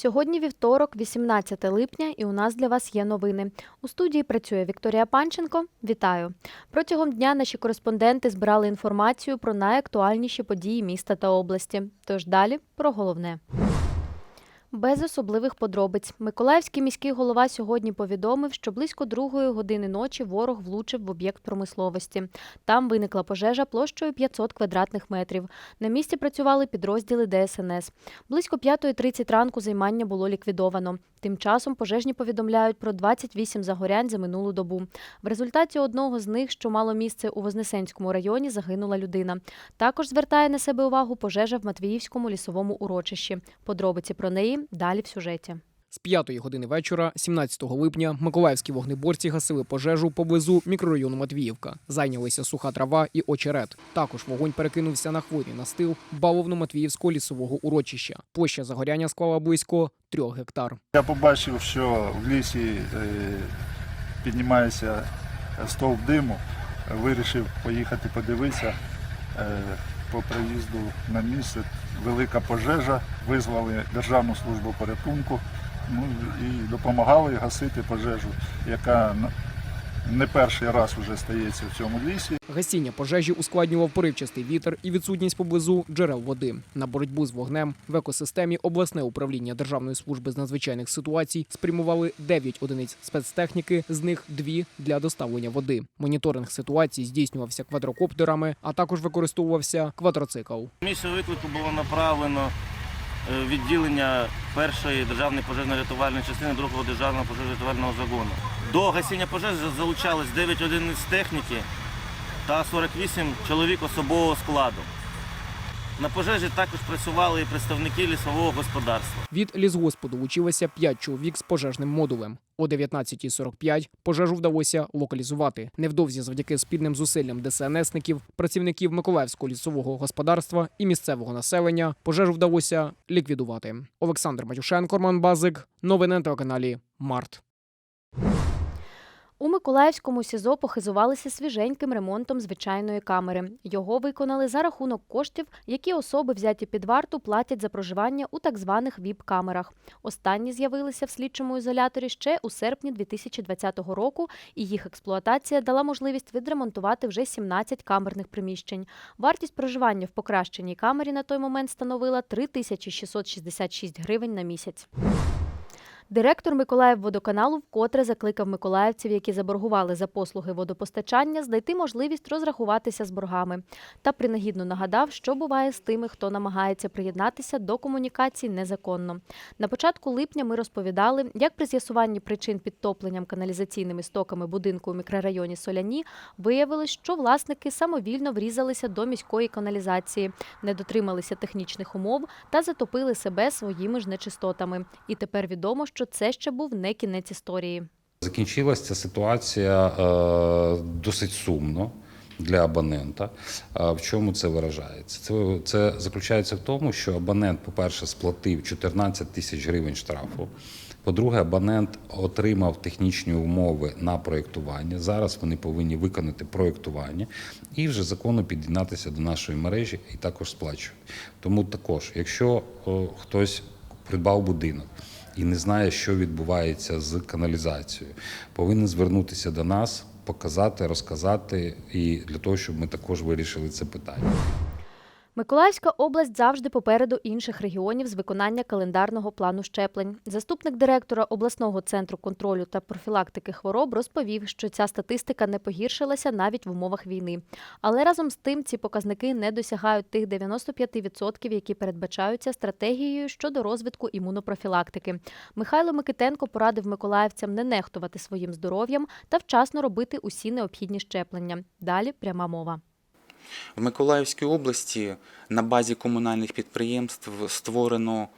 Сьогодні вівторок, 18 липня, і у нас для вас є новини. У студії працює Вікторія Панченко. Вітаю! Протягом дня наші кореспонденти збирали інформацію про найактуальніші події міста та області. Тож далі про головне. Без особливих подробиць Миколаївський міський голова сьогодні повідомив, що близько другої години ночі ворог влучив в об'єкт промисловості. Там виникла пожежа площею 500 квадратних метрів. На місці працювали підрозділи ДСНС. Близько 5.30 ранку займання було ліквідовано. Тим часом пожежні повідомляють про 28 загорянь за минулу добу. В результаті одного з них, що мало місце у Вознесенському районі, загинула людина. Також звертає на себе увагу пожежа в Матвіївському лісовому урочищі. Подробиці про неї далі в сюжеті. З 5 години вечора, 17 липня, миколаївські вогнеборці гасили пожежу поблизу мікрорайону Матвіївка. Зайнялися суха трава і очерет. Також вогонь перекинувся на хвойний настил бавовно-матвіївського лісового урочища. Площа загоряння склала близько 3 гектар. Я побачив, що в лісі е, піднімається стовп диму. Вирішив поїхати подивитися. По приїзду на місце велика пожежа, визвали Державну службу порятунку ну, і допомагали гасити пожежу, яка не перший раз вже стається в цьому лісі. Гасіння пожежі ускладнював поривчастий вітер і відсутність поблизу джерел води. На боротьбу з вогнем в екосистемі обласне управління Державної служби з надзвичайних ситуацій спрямували 9 одиниць спецтехніки, з них дві для доставлення води. Моніторинг ситуації здійснювався квадрокоптерами, а також використовувався квадроцикл. Місце виклику було направлено відділення першої державної пожежно-рятувальної частини другого державного пожежно-рятувального загону. До гасіння пожежі залучались 9 одиниць техніки та 48 чоловік особового складу. На пожежі також працювали і представники лісового господарства. Від лісгосподу долучилося 5 чоловік з пожежним модулем. О 19.45 пожежу вдалося локалізувати. Невдовзі завдяки спільним зусиллям ДСНСників, працівників Миколаївського лісового господарства і місцевого населення пожежу вдалося ліквідувати. Олександр Матюшенко, Роман Базик. Новини на телеканалі Март. У Миколаївському СІЗО похизувалися свіженьким ремонтом звичайної камери. Його виконали за рахунок коштів, які особи, взяті під варту, платять за проживання у так званих ВІП-камерах. Останні з'явилися в слідчому ізоляторі ще у серпні 2020 року, і їх експлуатація дала можливість відремонтувати вже 17 камерних приміщень. Вартість проживання в покращеній камері на той момент становила 3666 гривень на місяць. Директор Миколаївводоканалу вкотре закликав миколаївців, які заборгували за послуги водопостачання, знайти можливість розрахуватися з боргами. Та принагідно нагадав, що буває з тими, хто намагається приєднатися до комунікацій незаконно. На початку липня ми розповідали, як при з'ясуванні причин підтопленням каналізаційними стоками будинку у мікрорайоні Соляні виявилось, що власники самовільно врізалися до міської каналізації, не дотрималися технічних умов та затопили себе своїми ж нечистотами. І тепер відомо, що це ще був не кінець історії. Закінчилася ця ситуація е, досить сумно для абонента. Е, В чому це виражається? Це, це заключається в тому, що абонент, по-перше, сплатив 14 тисяч гривень штрафу. По-друге, абонент отримав технічні умови на проєктування. Зараз вони повинні виконати проєктування і вже законно під'єднатися до нашої мережі і також сплачувати. Тому також, якщо о, хтось придбав будинок і не знає, що відбувається з каналізацією, повинен звернутися до нас, показати, розказати, і для того, щоб ми також вирішили це питання. Миколаївська область завжди попереду інших регіонів з виконання календарного плану щеплень. Заступник директора обласного центру контролю та профілактики хвороб розповів, що ця статистика не погіршилася навіть в умовах війни. Але разом з тим ці показники не досягають тих 95%, які передбачаються стратегією щодо розвитку імунопрофілактики. Михайло Микитенко порадив миколаївцям не нехтувати своїм здоров'ям та вчасно робити усі необхідні щеплення. Далі пряма мова. В Миколаївській області на базі комунальних підприємств створено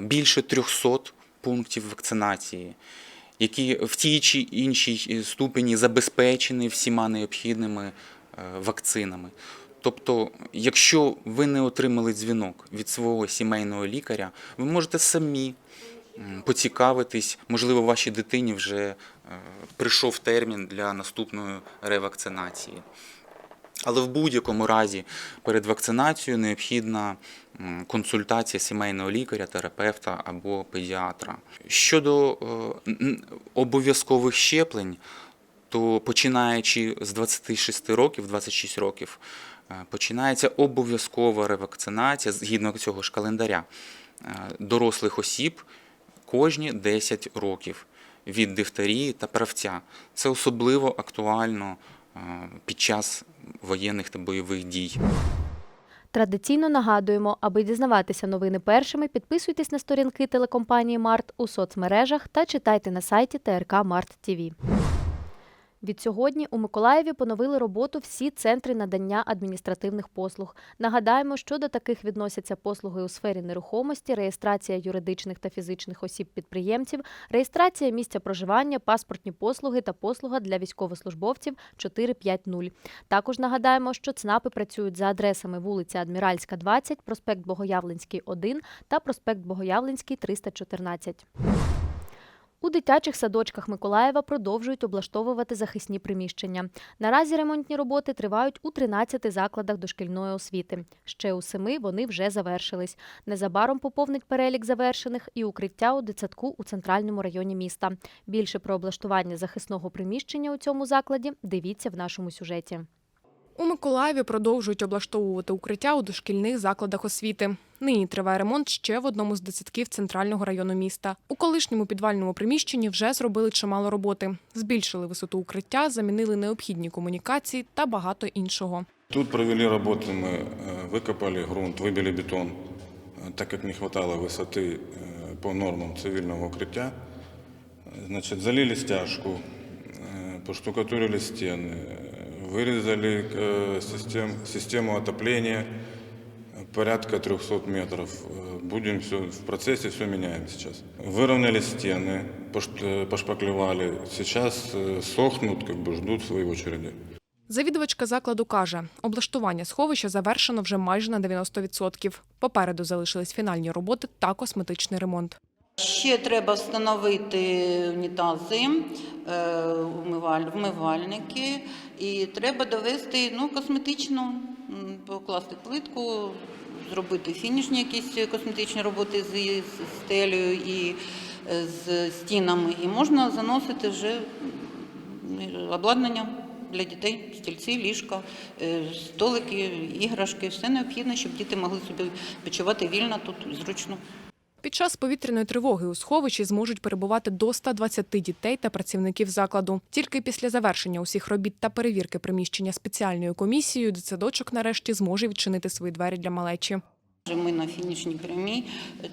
більше 300 пунктів вакцинації, які в тій чи іншій ступені забезпечені всіма необхідними е, вакцинами. Тобто, якщо ви не отримали дзвінок від свого сімейного лікаря, ви можете самі поцікавитись, можливо, вашій дитині вже е, прийшов термін для наступної ревакцинації. Але в будь-якому разі перед вакцинацією необхідна консультація сімейного лікаря, терапевта або педіатра. Щодо е, обов'язкових щеплень, то починаючи з 26 років, 26 років, е, починається обов'язкова ревакцинація згідно цього ж календаря е, дорослих осіб кожні 10 років від дифтерії та правця. Це особливо актуально під час воєнних та бойових дій. Традиційно нагадуємо, аби дізнаватися новини першими, підписуйтесь на сторінки телекомпанії Март у соцмережах та читайте на сайті ТРК Март ТІВІ. Відсьогодні у Миколаєві поновили роботу всі центри надання адміністративних послуг. Нагадаємо, що до таких відносяться послуги у сфері нерухомості, реєстрація юридичних та фізичних осіб-підприємців, реєстрація місця проживання, паспортні послуги та послуга для військовослужбовців 450. Також нагадаємо, що ЦНАПи працюють за адресами вулиця Адміральська, 20, проспект Богоявленський, 1 та проспект Богоявленський, 314. У дитячих садочках Миколаєва продовжують облаштовувати захисні приміщення. Наразі ремонтні роботи тривають у 13 закладах дошкільної освіти. Ще у семи вони вже завершились. Незабаром поповнить перелік завершених і укриття у дитсадку у центральному районі міста. Більше про облаштування захисного приміщення у цьому закладі дивіться в нашому сюжеті. У Миколаєві продовжують облаштовувати укриття у дошкільних закладах освіти. Нині триває ремонт ще в одному з дитсадків центрального району міста. У колишньому підвальному приміщенні вже зробили чимало роботи. Збільшили висоту укриття, замінили необхідні комунікації та багато іншого. Тут провели работы, мы э, выкопали грунт, выбили бетон, э, так как не хватало высоты э, по нормам цивильного укрытия. Э, Значит, залили стяжку, э, поштукатурили стены, э, вырезали э, систем, систему отопления э, порядка 300 метров. Э, Будем все в процессе, все меняем сейчас. Выровняли стены, пош- э, пошпаклевали. Сейчас э, сохнут, как бы ждут своей очереди. Завідувачка закладу каже, облаштування сховища завершено вже майже на 90%. Попереду залишились фінальні роботи та косметичний ремонт. Ще треба встановити унітази, е, вмивальники, і треба довести ну, косметично, м, покласти плитку, зробити фінішні якісь косметичні роботи з з стелею і е, з стінами. І можна заносити вже обладнання для дітей, стільці, ліжка, е, столики, іграшки, все необхідне, щоб діти могли собі почувати вільно тут зручно. Під час повітряної тривоги у сховищі зможуть перебувати до 120 дітей та працівників закладу. Тільки після завершення усіх робіт та перевірки приміщення спеціальною комісією дитсадочок нарешті зможе відчинити свої двері для малечі. Вже Ми на фінішній прямій,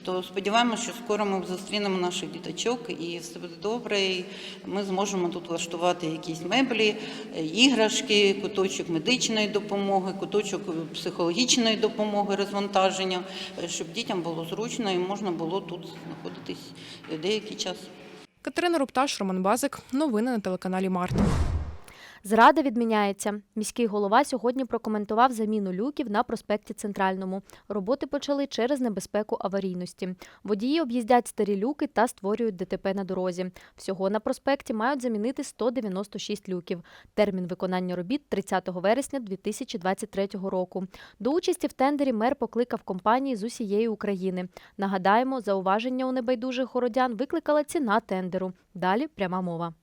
то сподіваємося, що скоро ми зустрінемо наших діточок і все буде добре. І ми зможемо тут влаштувати якісь меблі, іграшки, куточок медичної допомоги, куточок психологічної допомоги, розвантаження, щоб дітям було зручно і можна було тут знаходитись деякий час. Катерина Рупташ, Роман Базик. Новини на телеканалі Март. Зрада відміняється. Міський голова сьогодні прокоментував заміну люків на проспекті Центральному. Роботи почали через небезпеку аварійності. Водії об'їздять старі люки та створюють ДТП на дорозі. Всього на проспекті мають замінити 196 люків. Термін виконання робіт 30 вересня 2023 року. До участі в тендері мер покликав компанії з усієї України. Нагадаємо, зауваження у небайдужих городян викликала ціна тендеру. Далі пряма мова.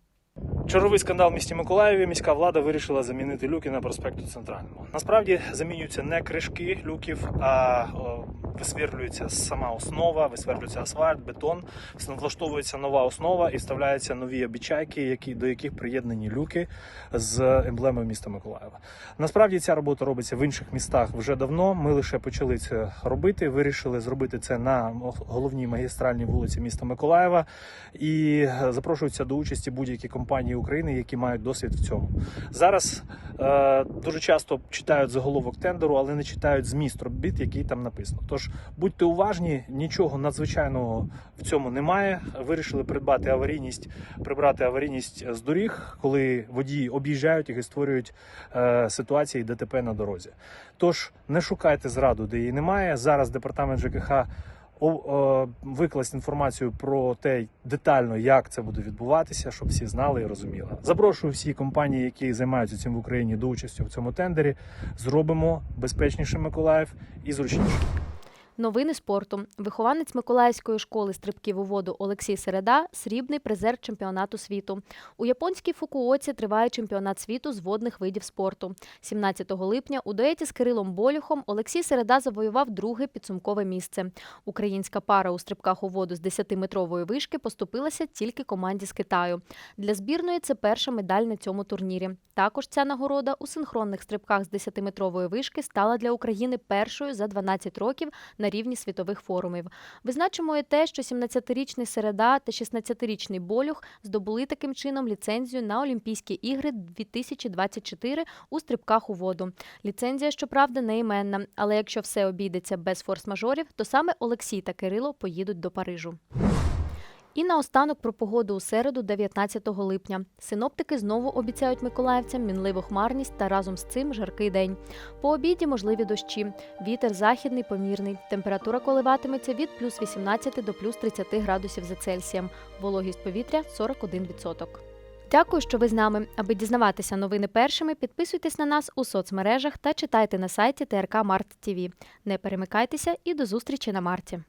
Черговий скандал в місті Миколаєві. Міська влада вирішила замінити люки на проспекту Центральному. Насправді замінюються не кришки люків, а о, висверлюється сама основа, висверлюється асфальт, бетон, влаштовується нова основа і вставляються нові обічайки, які до яких приєднані люки з емблемою міста Миколаєва. Насправді ця робота робиться в інших містах вже давно. Ми лише почали це робити. Вирішили зробити це на головній магістральній вулиці міста Миколаєва і запрошуються до участі будь-які компанії України, які мають досвід в цьому. Зараз е, дуже часто читають заголовок тендеру, але не читають зміст робіт, який там написано. Тож будьте уважні, нічого надзвичайного в цьому немає. Вирішили придбати аварійність, прибрати аварійність з доріг, коли водії об'їжджають і створюють е, ситуації ДТП на дорозі. Тож не шукайте зраду, де її немає. Зараз департамент ЖКХ викласти інформацію про те детально, як це буде відбуватися, щоб всі знали і розуміли. Запрошую всі компанії, які займаються цим в Україні до участі в цьому тендері. Зробимо безпечнішим Миколаїв і зручнішим. Новини спорту. Вихованець Миколаївської школи стрибків у воду Олексій Середа срібний призер чемпіонату світу. У японській Фукуоці триває чемпіонат світу з водних видів спорту. 17 липня у дуеті з Кирилом Болюхом Олексій Середа завоював друге підсумкове місце. Українська пара у стрибках у воду з 10-метрової вишки поступилася тільки команді з Китаю. Для збірної це перша медаль на цьому турнірі. Також ця нагорода у синхронних стрибках з 10-метрової вишки стала для України першою за 12 років на рівні світових форумів. Визначимо і те, що 17-річний Середа та 16-річний Болюх здобули таким чином ліцензію на Олімпійські ігри 2024 у стрибках у воду. Ліцензія, щоправда, не іменна, але якщо все обійдеться без форс-мажорів, то саме Олексій та Кирило поїдуть до Парижу. І наостанок про погоду у середу, 19 липня. Синоптики знову обіцяють миколаївцям мінливу хмарність та разом з цим жаркий день. По обіді можливі дощі. Вітер західний помірний. Температура коливатиметься від плюс 18 до плюс 30 градусів за Цельсієм. Вологість повітря 41%. Дякую, що ви з нами. Аби дізнаватися новини першими, підписуйтесь на нас у соцмережах та читайте на сайті ТРК Март ТВ. Не перемикайтеся і до зустрічі на марті.